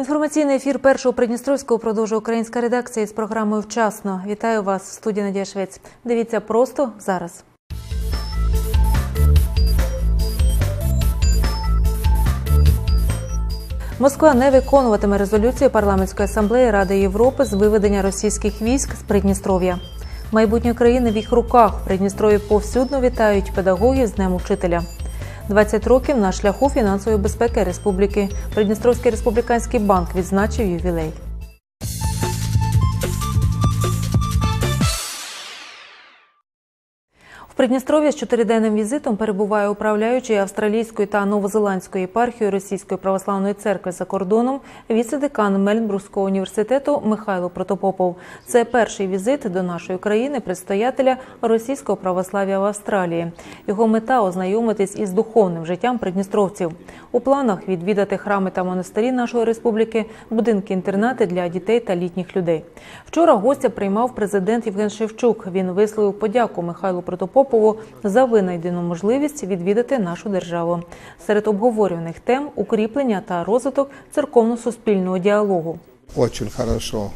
Інформаційний ефір першого Придністровського продовжує українська редакція із програмою Вчасно. Вітаю вас в студії Надія Швець. Дивіться просто зараз. Москва не виконуватиме резолюцію парламентської асамблеї Ради Європи з виведення російських військ з Придністров'я. Майбутнє країни в їх руках в Придністров'ї повсюдно вітають педагогів з Днем Учителя. 20 років на шляху фінансової безпеки республіки. Придністровський республіканський банк відзначив ювілей. В Придністров'ї з чотириденним візитом перебуває управляючий австралійської та новозеландської єпархії Російської православної церкви за кордоном віце-декан Мельнбурзького університету Михайло Протопопов. Це перший візит до нашої країни предстоятеля російського православ'я в Австралії. Його мета ознайомитись із духовним життям придністровців. У планах відвідати храми та монастирі нашої республіки, будинки інтернати для дітей та літніх людей. Вчора гостя приймав президент Євген Шевчук. Він висловив подяку Михайлу Протопопову за винайдену можливість відвідати нашу державу. Серед обговорюваних тем укріплення та розвиток церковно-суспільного діалогу. Очень хорошо,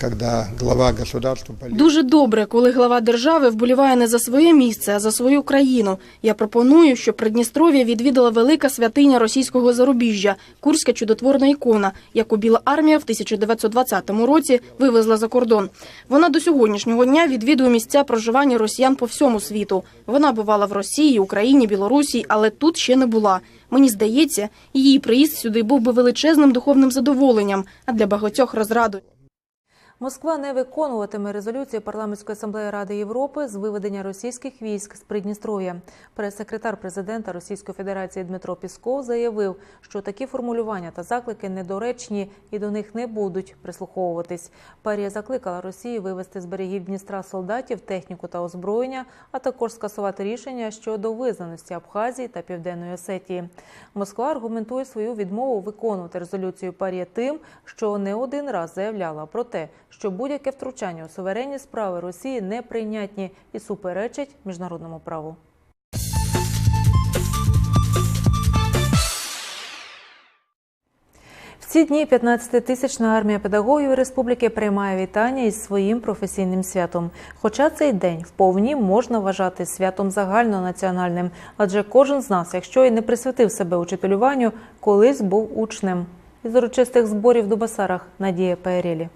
когда глава государства Дуже добре, коли глава держави вболіває не за своє місце, а за свою країну. Я пропоную, щоб Придністров'я відвідала велика святиня російського зарубіжжя – Курська чудотворна ікона, яку Біла армія в 1920 році вивезла за кордон. Вона до сьогоднішнього дня відвідує місця проживання росіян по всьому світу. Вона бувала в Росії, Україні, Білорусі, але тут ще не була. Мені здається, її приїзд сюди був би величезним духовним задоволенням, а для багатьох розрадою. Москва не виконуватиме резолюцію парламентської асамблеї Ради Європи з виведення російських військ з Придністров'я. Прес-секретар президента Російської Федерації Дмитро Пісков заявив, що такі формулювання та заклики недоречні і до них не будуть прислуховуватись. Парія закликала Росію вивести з берегів Дністра солдатів, техніку та озброєння, а також скасувати рішення щодо визнаності Абхазії та Південної Осетії. Москва аргументує свою відмову виконувати резолюцію Парія тим, що не один раз заявляла про те, що будь-яке втручання у суверенні справи Росії неприйнятні і суперечать міжнародному праву. Ці дні 15-тисячна армія педагогів республіки приймає вітання із своїм професійним святом. Хоча цей день вповні можна вважати святом загальнонаціональним, адже кожен з нас, якщо і не присвятив себе учителюванню, колись був учнем. Із урочистих зборів в Дубасарах Надія Паєрєлі.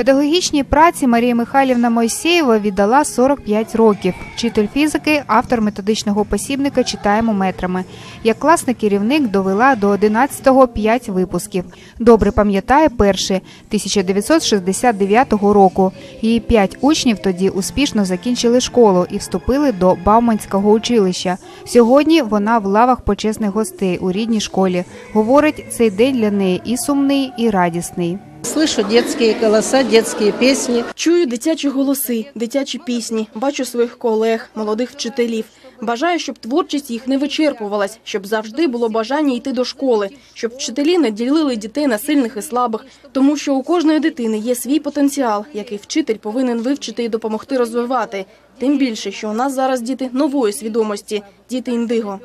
Педагогічній праці Марія Михайлівна Мойсєєва віддала 45 років. Вчитель фізики, автор методичного посібника Читаємо метрами. Як класний керівник довела до 11-го 5 випусків. Добре пам'ятає перший 1969 року. Її 5 учнів тоді успішно закінчили школу і вступили до Бауманського училища. Сьогодні вона в лавах почесних гостей у рідній школі. Говорить, цей день для неї і сумний, і радісний. Слышу детские голоса, детские песни. Чую дитячі голоси, дитячі пісні, бачу своїх колег, молодих вчителів. Бажаю, щоб творчість їх не вичерпувалась, щоб завжди було бажання йти до школи, щоб вчителі не ділили дітей на сильних і слабих, тому що у кожної дитини є свій потенціал, який вчитель повинен вивчити і допомогти розвивати. Тим більше, що у нас зараз діти нової свідомості, діти індиго.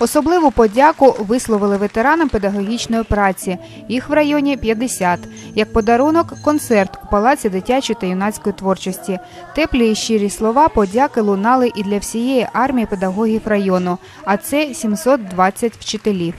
Особливу подяку висловили ветеранам педагогічної праці. Їх в районі 50. Як подарунок – концерт у Палаці дитячої та юнацької творчості. Теплі і щирі слова подяки лунали і для всієї армії педагогів району, а це 720 вчителів.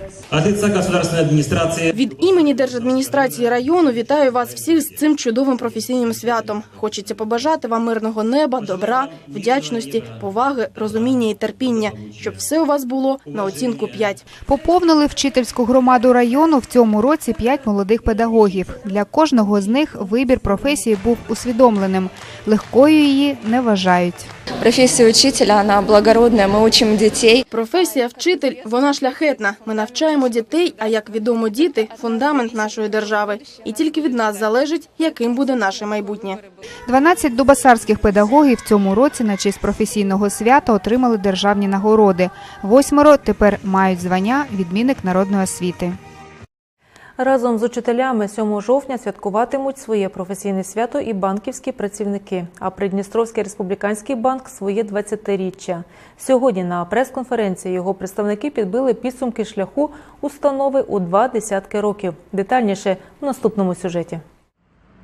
Від імені держадміністрації району вітаю вас всіх з цим чудовим професійним святом. Хочеться побажати вам мирного неба, добра, вдячності, поваги, розуміння і терпіння, щоб все у вас було на оцінку 5. Поповнили вчительську громаду району в цьому році 5 молодих педагогів. Для кожного з них вибір професії був усвідомленим. Легкою її не вважають. Профессия учителя, она благородная, мы учим детей. Професія вчитель вона шляхетна. Ми навчаємо дітей. А як відомо, діти фундамент нашої держави. І тільки від нас залежить, яким буде наше майбутнє. 12 дубасарських педагогів в цьому році на честь професійного свята отримали державні нагороди. Восьмеро тепер мають звання відмінник народної освіти. Разом з учителями 7 жовтня святкуватимуть своє професійне свято і банківські працівники, а Придністровський республіканський банк своє 20-річчя. Сьогодні на прес-конференції його представники підбили підсумки шляху установи у два десятки років. Детальніше в наступному сюжеті.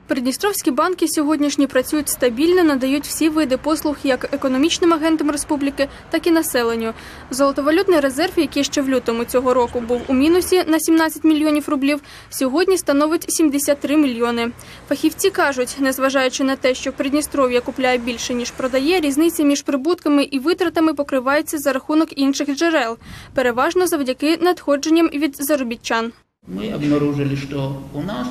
Придністровські банки сьогоднішні працюють стабільно, надають всі види послуг як економічним агентам республіки, так і населенню. Золотовалютний резерв, який ще в лютому цього року був у мінусі на 17 мільйонів рублів, сьогодні становить 73 мільйони. Фахівці кажуть, незважаючи на те, що Придністров'я купляє більше ніж продає, різниця між прибутками і витратами покривається за рахунок інших джерел, переважно завдяки надходженням від заробітчан. мы обнаружили, что у нас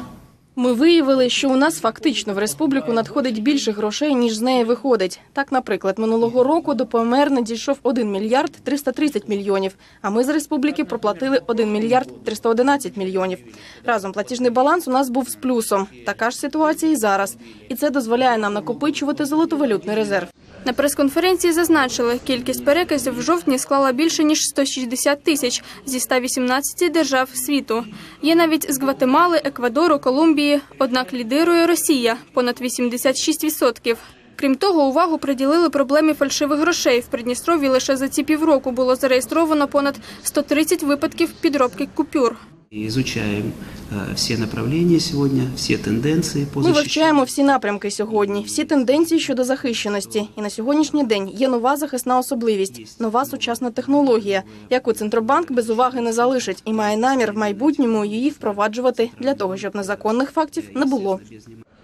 Ми виявили, що у нас фактично в республіку надходить більше грошей, ніж з неї виходить. Так, наприклад, минулого року до ПМР надійшов 1 мільярд 330 мільйонів, а ми з республіки проплатили 1 мільярд 311 мільйонів. Разом платіжний баланс у нас був з плюсом. Така ж ситуація і зараз. І це дозволяє нам накопичувати золотовалютний резерв. На прес-конференції зазначили, кількість переказів в жовтні склала більше ніж 160 тисяч зі 118 держав світу. Є навіть з Гватемали, Еквадору, Колумбії. Однак лідирує Росія понад 86%. Крім того, увагу приділили проблемі фальшивих грошей. В Придністров'ї лише за ці півроку було зареєстровано понад 130 випадків підробки купюр. И Изучаем э, все направления сегодня, все по Ми вивчаємо всі напрямки сьогодні, всі тенденції щодо захищеності. І на сьогоднішній день є нова захисна особливість, нова сучасна технологія, яку центробанк без уваги не залишить і має намір в майбутньому її впроваджувати для того, щоб незаконних фактів не було.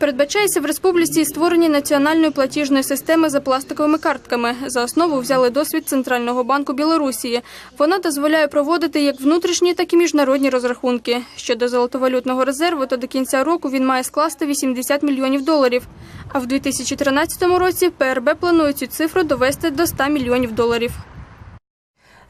Передбачається в республіці створення національної платіжної системи за пластиковими картками. За основу взяли досвід Центрального банку Білорусії. Вона дозволяє проводити як внутрішні, так і міжнародні розрахунки. Щодо золотовалютного резерву, то до кінця року він має скласти 80 мільйонів доларів. А в 2013 році ПРБ планує цю цифру довести до 100 мільйонів доларів.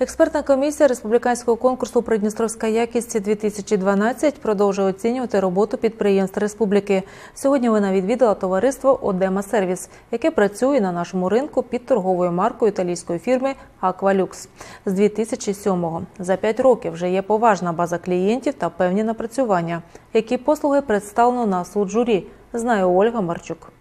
Експертна комісія республіканського конкурсу Придністровська якість 2012 продовжує оцінювати роботу підприємств республіки. Сьогодні вона відвідала товариство Одема Сервіс, яке працює на нашому ринку під торговою маркою італійської фірми Аквалюкс з 2007-го. За п'ять років вже є поважна база клієнтів та певні напрацювання. Які послуги представлено на суд журі, знає Ольга Марчук.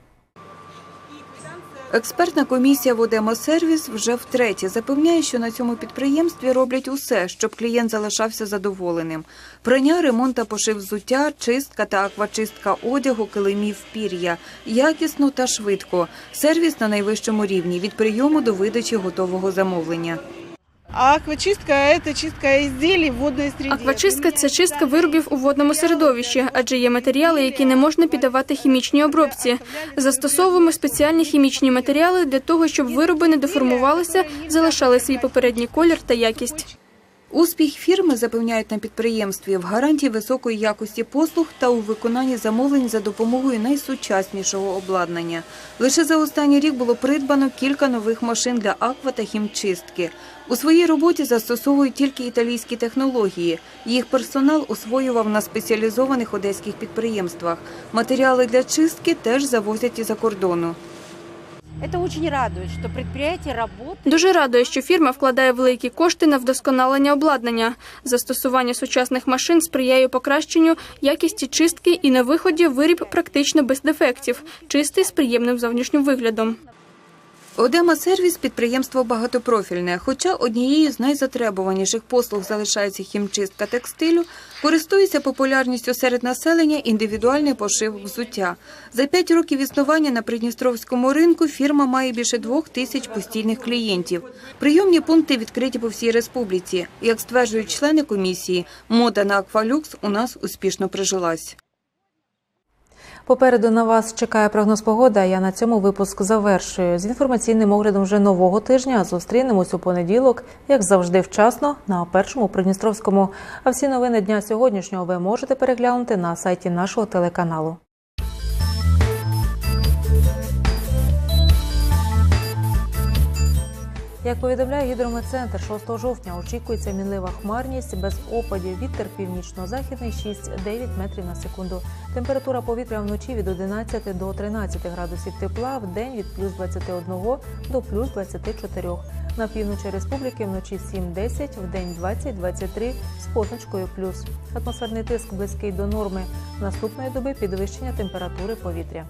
Експертна комісія «Водемосервіс» вже втретє запевняє, що на цьому підприємстві роблять усе, щоб клієнт залишався задоволеним. Прання, ремонт та пошив взуття, чистка та аквачистка одягу, килимів, пір'я. Якісно та швидко. Сервіс на найвищому рівні – від прийому до видачі готового замовлення. А аквачистка – це чистка ізділі в водній среді. Аквачистка це чистка виробів у водному середовищі, адже є матеріали, які не можна піддавати хімічній обробці. Застосовуємо спеціальні хімічні матеріали для того, щоб вироби не деформувалися, залишали свій попередній колір та якість. Успіх фірми запевняють на підприємстві в гарантії високої якості послуг та у виконанні замовлень за допомогою найсучаснішого обладнання. Лише за останній рік було придбано кілька нових машин для аква та хімчистки. У своїй роботі застосовують тільки італійські технології. Їх персонал освоював на спеціалізованих одеських підприємствах. Матеріали для чистки теж завозять із-за кордону. Это очень радует, что предприятие работает. Дуже радує, що фірма вкладає великі кошти на вдосконалення обладнання. Застосування сучасних машин сприяє покращенню якісті чистки і на виході виріб практично без дефектів, чистий з приємним зовнішнім виглядом. Одема сервіс підприємство багатопрофільне. Хоча однією з найзатребуваніших послуг залишається хімчистка текстилю, користується популярністю серед населення індивідуальний пошив взуття. За п'ять років існування на придністровському ринку фірма має більше двох тисяч постійних клієнтів. Прийомні пункти відкриті по всій республіці. Як стверджують члени комісії, мода на аквалюкс у нас успішно прижилась. Попереду на вас чекає прогноз погоди. Я на цьому випуск завершую. З інформаційним оглядом вже нового тижня. Зустрінемось у понеділок, як завжди, вчасно на першому Придністровському. А всі новини дня сьогоднішнього ви можете переглянути на сайті нашого телеканалу. Як повідомляє гідрометцентр, 6 жовтня очікується мінлива хмарність без опадів. Вітер північно-західний 6-9 метрів на секунду. Температура повітря вночі від 11 до 13 градусів тепла, в день від плюс 21 до плюс 24. На півночі республіки вночі 7-10, вдень 20-23 з позначкою плюс. Атмосферний тиск близький до норми. Наступної доби підвищення температури повітря.